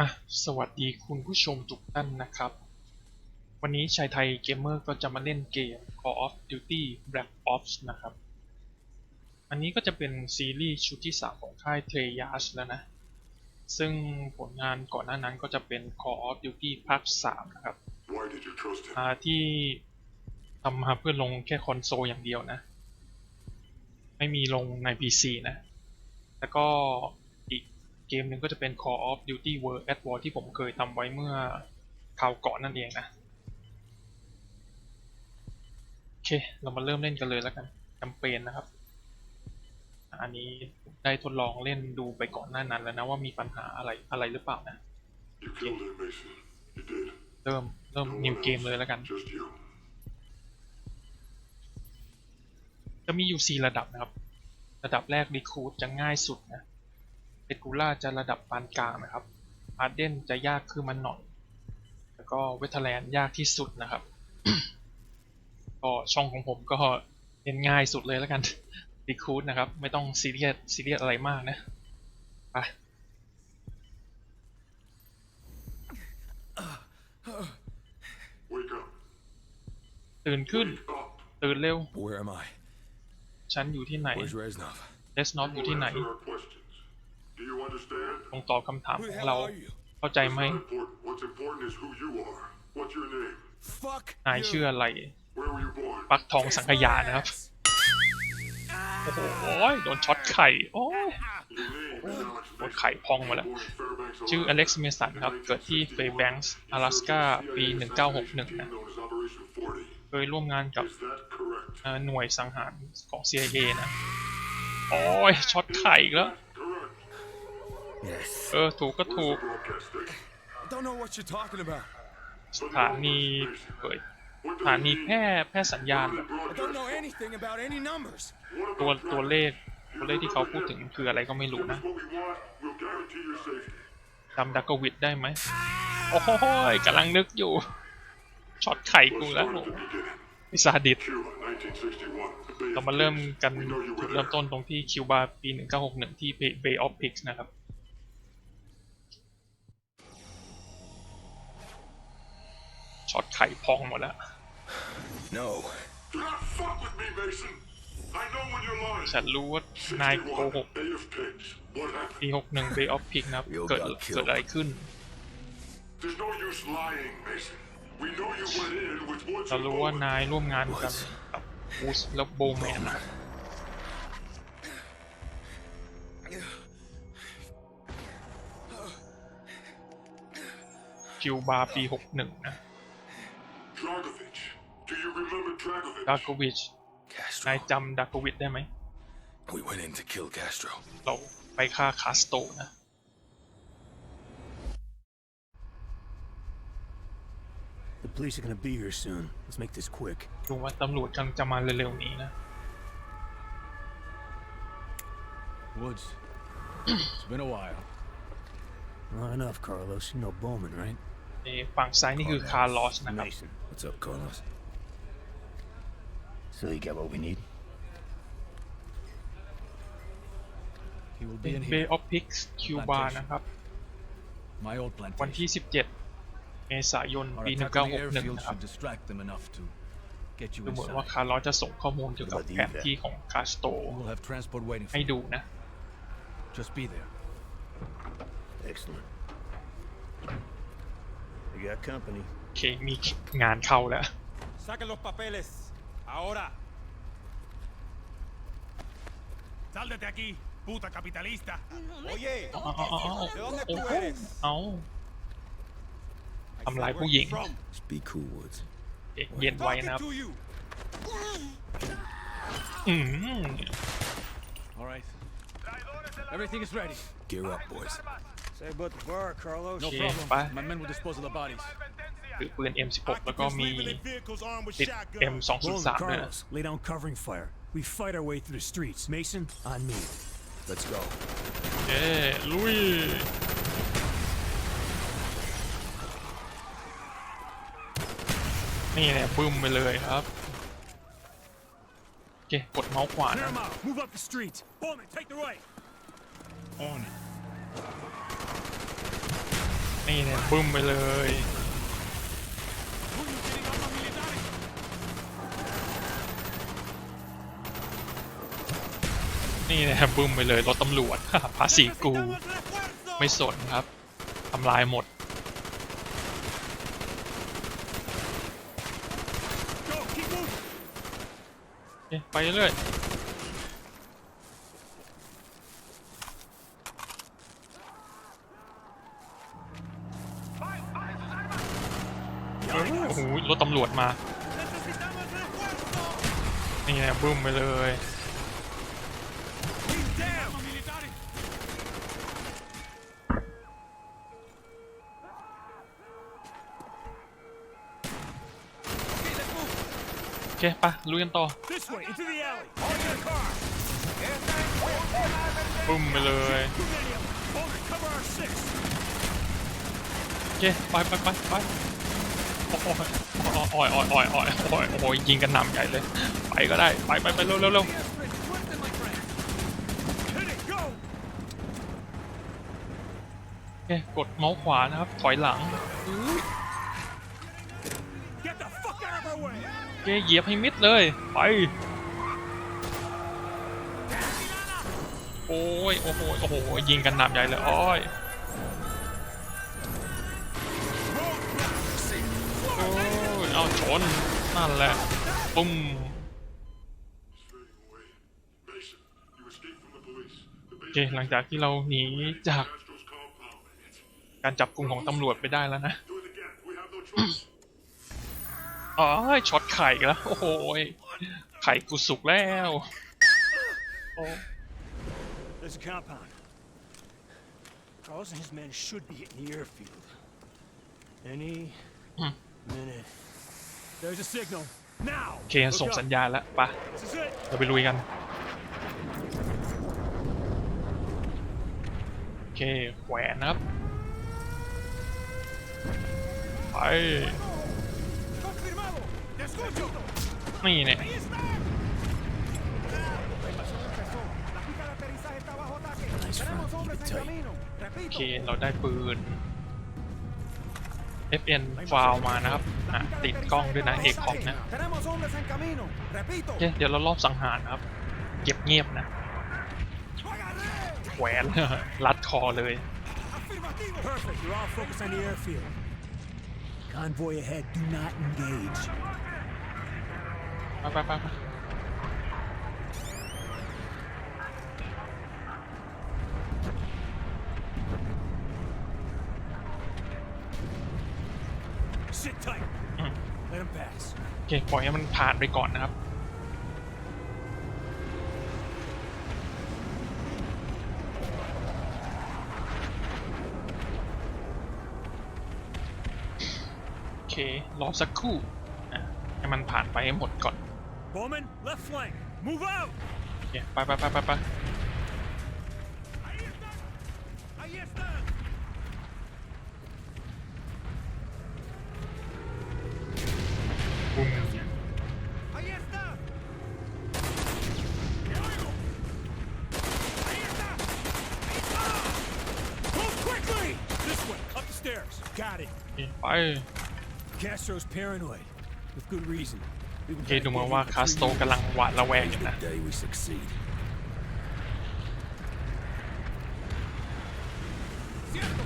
อะสวัสดีคุณผู้ชมทุกท่านนะครับ วันนี้ชายไทยเกมเมอร์ก็จะมาเล่นเกม Call of Duty Black Ops นะครับ อันนี้ก็จะเป็นซีรีส์ชุดที่ 3 ของค่าย t r e y a s แล้วนะ ซึ่งผลงานก่อนหน้านั้นก็จะเป็น Call of Duty ภาค3นะครับ Why did you trust him? อ่าที่ทำมาเพื่อลงแค่คอนโซลอย่างเดียวนะ ไม่มีลงใน PC นะ แล้วก็อีก เกมหนึ่งก็จะเป็น Call of Duty World at War ที่ผมเคยทำไว้เมื่อคราวก่อนนั่นเองนะโอเค เรามาเริ่มเล่นกันเลยแล้วกันแคมเปญนะครับ อันนี้ได้ทดลองเล่นดูไปก่อนหน้านั้นแล้วนะว่ามีปัญหาอะไรอะไรหรือเปล่านะเริ่มเริ่มนิวเกมเลยแล้วกัน จะมีอยู่ 4 ระดับนะครับ ระดับแรกรีคูดจะง่ายสุดนะ เ e กูล่าจะระดับปานกลางนะครับอาร์เดนจะยากขึ้นมาหน่อย แล้วก็เวทแลนยากที่สุดนะครับ ก็ช่องของผมก็เล่นง่ายสุดเลยแล้วกันรีคูดนะครับ ไม่ต้องซีเรียสซีเรียสอะไรมากนะไป Wake up. ตื่นขึ้น Wake up. ตื่นเร็ว Where am I? ฉันอยู่ที่ไหน Where's Reznov? เลสนอตอยู่ที่ไหน Answer our questions. Do you understand? ต้องตอบคำถาม Who ข the อง hell เรา are you? เข้าใจไหม It's not important. What's important is who you are. What's your name? Fuck นาย you. ชื่ออะไร Where were you born? ปักทองสังขยานะครับ โอ้โห โดนช็อตไข่ โอ้ย Your name is Alex โดน Mason. ไข่พองมาแล้ว Born in Fairbanks, ชื่อ Alaska. อเล็กซ์เมสันครับ เกิดที่เฟย์แบงค์阿拉สกาปี 1961 นะ Known as Operation 40. เคยร่วมงานกับ Is that correct? เอ่อหน่วยสังหารของ CIA นะ โอ้ยช็อตไข่อีกแล้ว Correct. เออถูกก็ถูก Where's the broadcast station? I don't know what you're talking about. สถานีเผยสถานีแพร่แพร่สัญญาณแบบ I don't know anything about any numbers. ตัวตัวเลขตัวเลขที่เขาพูดถึงคืออะไรก็ไม่รู้ Give นะ us what we want. We'll guarantee your safety. จำดักกวิดได้ไหมโอ้โหยกำลังนึกอยู่ช็อตไข่กู Let's แล้ว start at the beginning. วิสาดิต Cuba, 1961. The Bay เรา of มาเริ่ม Pigs. กัน We know you จุด were เริ่ม there. ต้นตรงที่คิวบาปี 1961 ที่ Bay of Pigs นะครับ ช็อตไข่พองหมดแล้ว No. Do not fuck with me, Mason. I know when you're lying. ฉันรู้ว่านายโกหก Bay of Pigs. What happened? ปี61 Bay of Pigs นะครับ เกิดเกิดอะไรขึ้น There's no use lying, Mason. We know you went in with Woods เรา and รู้ว่า Bowman. นายร่วมงานกันกับบูสและโบแมนนะครับคิวบาปี61นะ Dragovich. Do you remember Dragovich? ดาโกวิช นาย Castro. จำดาโกวิชได้ไหม We went in to kill Castro. เราไปฆ่าคาสโตนะ The police are gonna be here soon. Let's make this quick. ดูว่าตำรวจกำลังจะมาเร็วๆนี้นะ Woods. it's been a while. Not enough, Carlos. You know Bowman, right? ในฝั่งซ้ายนี่คือคาร์ลอสนะครับ Mason. What's up, Carlos? So you get what we need? He will เป็ be น in เบ here. ย์ออฟพิกส์คิวบานะครับ My old วันที่ plantation. 17 เมษายน Our ปี attack on the 1961 airfield นะครับ should distract them enough to get you ดูเหมือนว่า inside. คาร์ลอสจะส่งข้อมูลเกี่ยวกับแผนที่ของคาสโต We'll have transport waiting for ให้ you. ดูนะ Just be there. Excellent. We got company. โอเค มีงานเข้าแล้ว Saquen los papeles. Ahora. Sal de aquí, puta capitalista. Oye, เอาเอาเอาเอา ¿de dónde โอ้ tú โห eres? เอา I Tầm lại said của where diện. you from. Just be cool, Woods. เอ๊ะเย็นไว้นะครับ Talking to you. อืม All right. Everything is ready. Gear up, boys. Say about the bar, Carlos. No Okay, problem. bye. My men will dispose of the bodies. ถือปืน M16 แล้วก็มี Occupants leaving their vehicles armed with ติด shotguns. Bowman, M203 ด้วยนะ Carlos, lay down covering fire. We fight our way through the streets. Mason, on me. Let's go. เย้ลุย นี่แหละบึ้มไปเลยครับ โอเค กดเมาส์ขวา Clear นะ them out. Move up the streets. Bowman, take the right. On it. นี่เนี่ยบึ้มไปเลย นี่เนี่ยบึ้มไปเลยรถตำรวจภาษีกู ไม่สนครับทำลายหมด ไปเรื่อยโอ้โหรถตำรวจมา นี่ไงบึ้มไปเลย อเคไปะลุยกันต่อ This way, into the alley. All in the car. บึ้มไปเลย Too many of them. Hold it, cover our six. โอเคไปไปไปไปโอ้โหโอ้ยโอ้ยโอ้ยโอ้ยโอ้ยโอ้ยยิงกันหนำใหญ่เลย ไปก็ได้ ไปไปไปเร็วเร็วเร็ว Hit it, go. โอเคกดเมาส์ขวานะครับ ถอยหลัง Get เคเหยียบให้มิดเลย ไป โอ้ย โอ้โห โอ้โห ยิงกันหนำใหญ่เลย โอ้ยโอ้ย เอาชน นั่นแหละ ปุ้ม โอเค หลังจากที่เราหนีจากการจับกลุ่มของตำรวจไปได้แล้วนะ อ๋อช็อต ไข่อีกแล้ว โอ้โหยไข่กูสุกแล้วโอ้ There's a compound. Carlos and his men should be in the airfield. Any Hmm. minute. There's a signal. Now. โอเคส่ง Look สัญ up. ญาณแล้วไปะ This is it. เราไปลุยกัน โอเคแขวนนะครับ ไป Confirmado. Te escucho. นี่เนี่ย Ahí está. La pista de aterrizaje está bajo ataque. Nice Tenemos front, hombres keep it en tight. camino. โอ Repito. เค เราได้ปืน FN ฟาวมานะครับอะติดกล้องด้วยนะเอกของนะ Tenemos hombres en camino. Repito. โอเคเดี๋ยวเรารอบสังหารนะครับ เก็บเงียบนะ ¡Lo agarré! แขวนรัดคอเลย Afirmativo. Perfect. You're all focused on the airfield. Convoy ahead. Do not engage. ไปไปไปไป Sit tight. Mm. Let him pass. โอเคปล่อยให้มันผ่านไปก่อนนะครับ โอเค รอสักครู่อะให้มันผ่านไปให้หมดก่อน Bowman, left flank. Move out. Yeah, bye, bye, bye, bye, bye. Got it. I Castro's paranoid, with good reason. We've โอ been เค trying to ดูเหมือน get ว่า him for คาส three โต years. กำลังหวาดระแวง Today's อยู่ the นะ day we succeed. Cierto.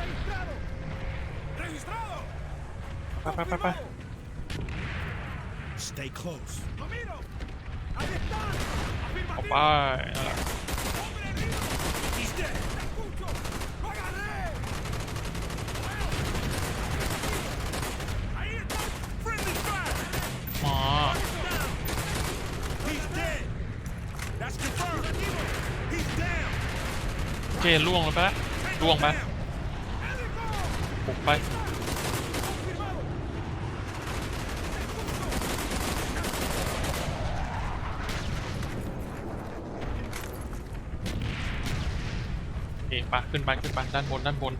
Registrado. Registrado. ไปไปไปไป Stay close. Lo miro. Ahí están. เอา Afirmativo. ไปนั่นแหละ Hombre herido. He's dead. Te escucho. Lo agarré. Ahí está. Friendly fire. อ๋อ Down. He's dead. That's confirmed. He's down. โอ เคล่วงแล้วไปละล่วงไป Médico. บุกไป Confirmado. โอเคไปขึ้นไปขึ้นไปด้านบนด้านบน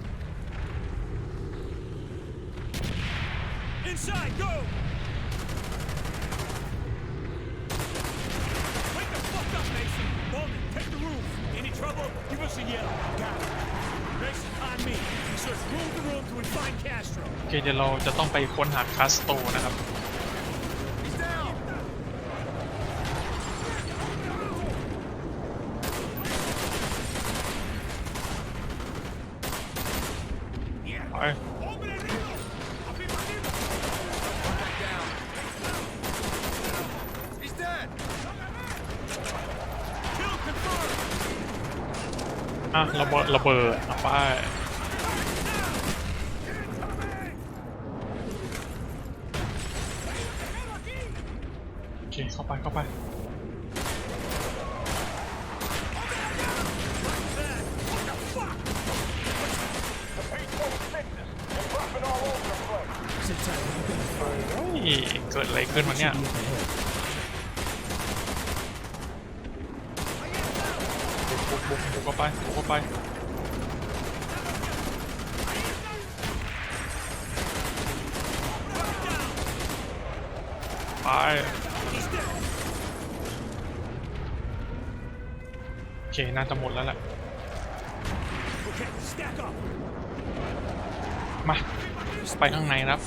Inside. Go. ดี๋ยวเราจะต้องไปค้นหาคาสโตนะครับไปอะระเบิดระเบิดเอาไปโอ เคเข้าไปเข้าไปนี่เกิดอะไรขึ้นวะเนี่ย บุกบุกบุกบุกเข้าไปบุกเข้าไป ไป โอเค น่าจะหมดแล้วแหละ Okay, stack up. มา ไปข้างในนะครับ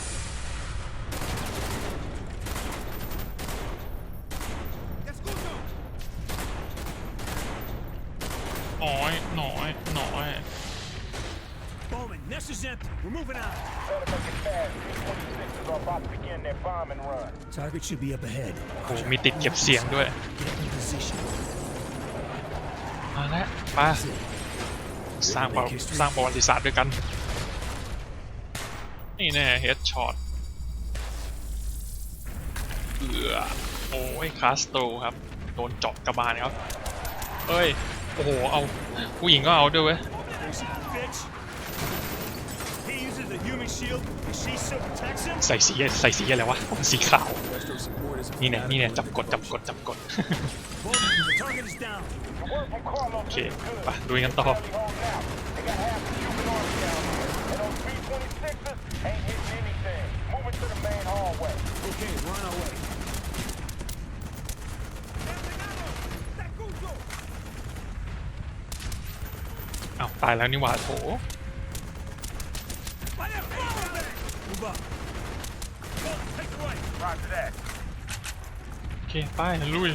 น้อยน้อยน้อย Bowman, nest is empty. We're moving out. Target should be up ahead. โอ้มีติดเก็บเสียงด้วย Get in position. มาแล้วไปสร้างประสร้างประวัติศาสตร์ด้วยกัน นี่แน่เฮดช็อตเอือโอ้ยคาสโตครับ โดนเจาะกระบาลครับเอ้ย โอ้โห เอา ผู้หญิงก็เอาด้วยเว้ย There's bitch. ใส่สีใส่สีอะไรวะสีขาว Restro support is นี่แน่นี่แน่จับกดจับกดจับกด Bowman, the target is down. โอเคไปดูกันต่อ Okay, we're on our way. อ้าวตายแล้วนี่หว่าโถ Move up. Bowman, take the right. โอเคไปลุย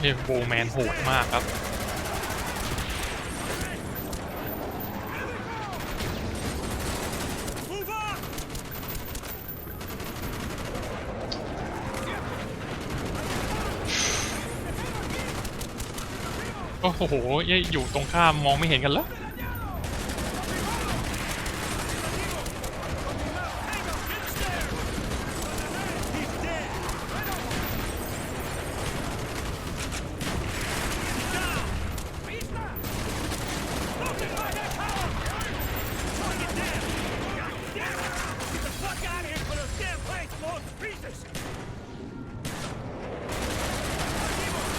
เรียกโบแมนโหดมากครับ โอ้โหยอยู่ตรงข้ามมองไม่เห็นกันแล้ว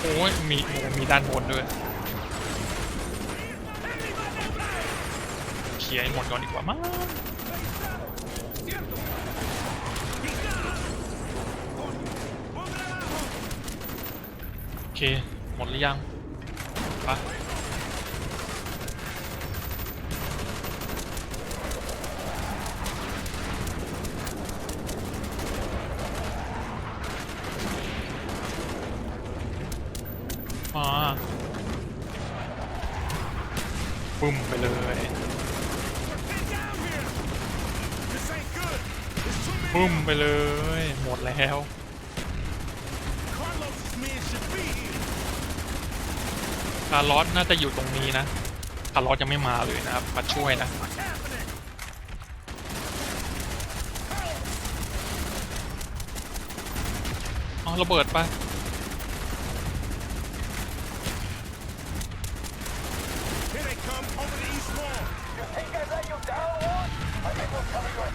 โอ้ยมีมีด้านบนด้วย ลียร์ให้หมดก่อนดีกว่ามั้งโอเค หมดหรือยังไปมาปึ้มไปเลย Get down here. This ain't good. There's too many. ปึ้มไปเลย หมดแล้ว คาร์ลอสน่าจะอยู่ตรงนี้นะ คาร์ลอสยังไม่มาเลยนะครับ มาช่วยนะ What's happening? เอาระเบิดไป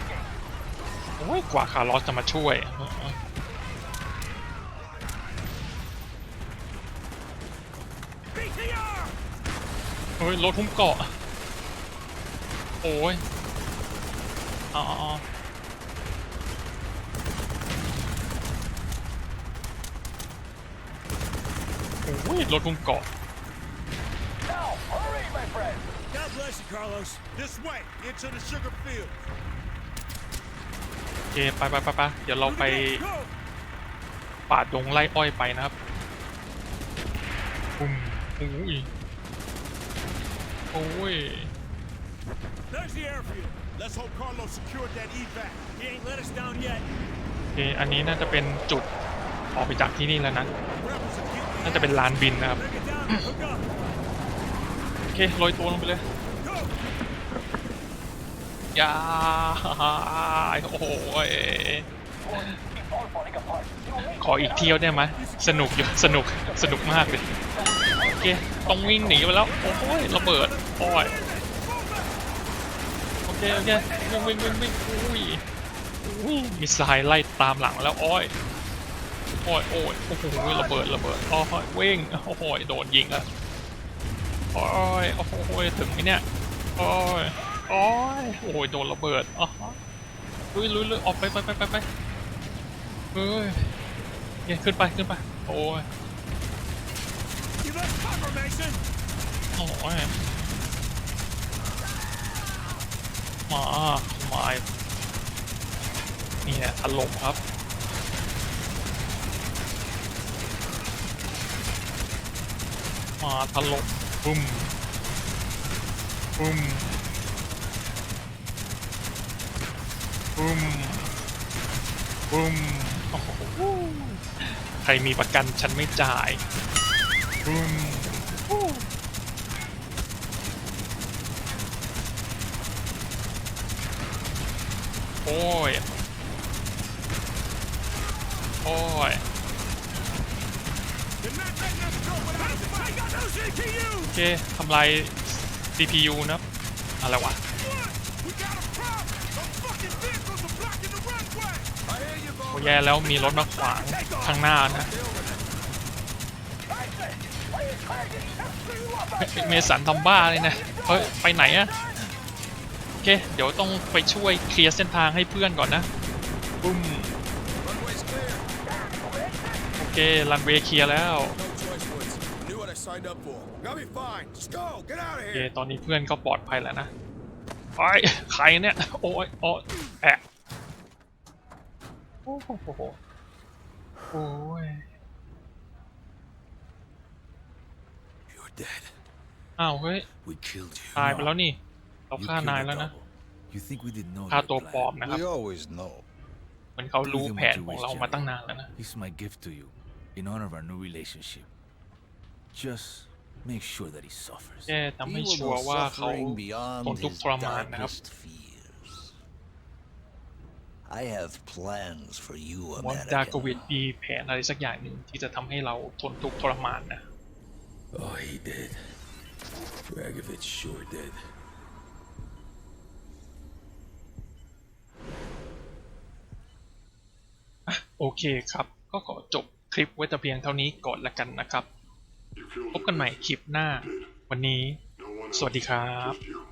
Here โอ้ยกว่าคาร์ลอสจะมาช่วยเฮ้ยรถหุ้มเกาะ โอ้ยอ๋อโอ้ยรถหุ้มเกาะ God bless you, Carlos. This way, into the sugar field. โอเคไปไปไปไปเดี๋ยวเราไป Go! ป่าดงไล่อ้อยไปนะครับปุ้มโอ้ยโอ้ย There's the airfield. Let's hope Carlos secured that evac. He ain't let us down yet. โอเคอันนี้น่าจะเป็นจุดออกไปจากที่นี่แล้วนะ Rebels are getting น่าจะเป็นลานบินนะครับ Break it down and hook up. โอเคโรยตัวลงไปเลย Go! ยาโอ้โหยขออีกเที่ยวได้ไหมสนุกอยู่สนุกสนุกมากเลยโอเคต้องวิ่งหนีไปแล้ว โอ้ยระเบิดโอ้ยโอเคโอเควิ่งวิ่งวิ่งวิ่งอุ้ยอุ้ยมีสายไล่ตามหลังแล้วโอ้ยโอ้ยโอ้ยโอ้โหระเบิดระเบิดโอ้ยวิ่งโอ้โหโดนยิงแล้วโอ้ยโอ้โหถึงไหมเนี่ยโอ้ย โอ้ยโอ้ยโดนระเบิดอ๋อลุยลุยลุยออกไปไปไปไปไปเฮ้ยเนี่ยขึ้นไปขึ้นไป โอ้ยโอ้ยมามานี่แหละถล่มครับมาถล่มปุ้มปุ้ม ปุ้มปุ้มโอ้โหใครมีประกันฉันไม่จ่ายปุ้มโอ้ย โอ้ย โอเคทำลาย CPU นะอะไรวะ We got a problem. Those fucking vehicles are blocking the runway. I hear you, โอ้แย่แล้วมีรถมาขวางข้างหน้านะเมสันทำบ้าเลยนะเฮ้ยไปไหนอะโอเค เดี๋ยวต้องไปช่วยเคลียร์เส้นทางให้เพื่อนก่อนนะปุ้มโอเครันเวย์เคลียร์แล้วโอเคตอนนี้เพื่อนก็ปลอดภัยแล้วนะไอ้ใครเนี่ย โอ้ยโอ้แอะ อ้โหโอ้ย You're dead. อ้าว เฮ้ย We killed you. ตายไปแล้วนี่ เรา You ฆ่า killed นาย the แล้วนะ double. You think we didn't know ฆ่า your ตัวปลอม plan? นะครับ We always know. เหมือนเขารู้ Do them แผ what น you ของ wish, เรา Jerry. มาตั้งนานแล้วนะ It's my gift to you in honor of our new relationship. Just make sure that he suffers. แค่ทำให้ He will ชัวร์ know ว่าเขา suffering beyond ทนทุกข์ his ทรมานนะครับ darkest fears. I have plans for you, ว่าดาร์กวิด American. มีแผนอะไรสักอย่างหนึ่งที่จะทำให้เราทนทุกข์ทรมานนะ Oh, he did. Dragovich sure did. โอเคครับ ก็ขอจบคลิปไว้แต่เพียงเท่านี้ก่อนละกันนะครับ You killed พบกันใหม่คลิปหน้า วันนี้ No one สวัสดีครับ just you.